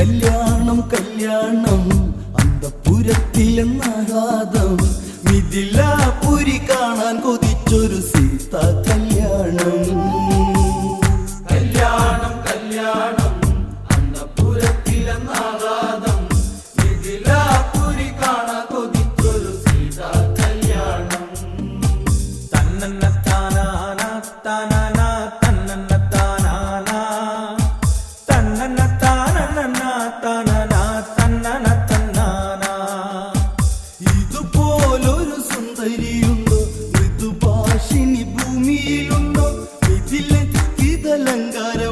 കല്യാണം അന്തപുരത്തിലെന്നാഘാതം മിഥിലാപുരി കാണാൻ കൊതിച്ചൊരു സീത കല്യാണം. കല്യാണം കല്യാണം. അന്തപുരത്തിലെന്നാഘാതം മിഥിലാപുരി കാണാൻ കൊതിച്ചൊരു സീത കല്യാണം. തന്നന്ന താനാന സരിയുണ്ടോ മൃദുഭാഷിണി ഭൂമിയിലുണ്ടോ? ഇതിലെ ഇതലങ്കാരം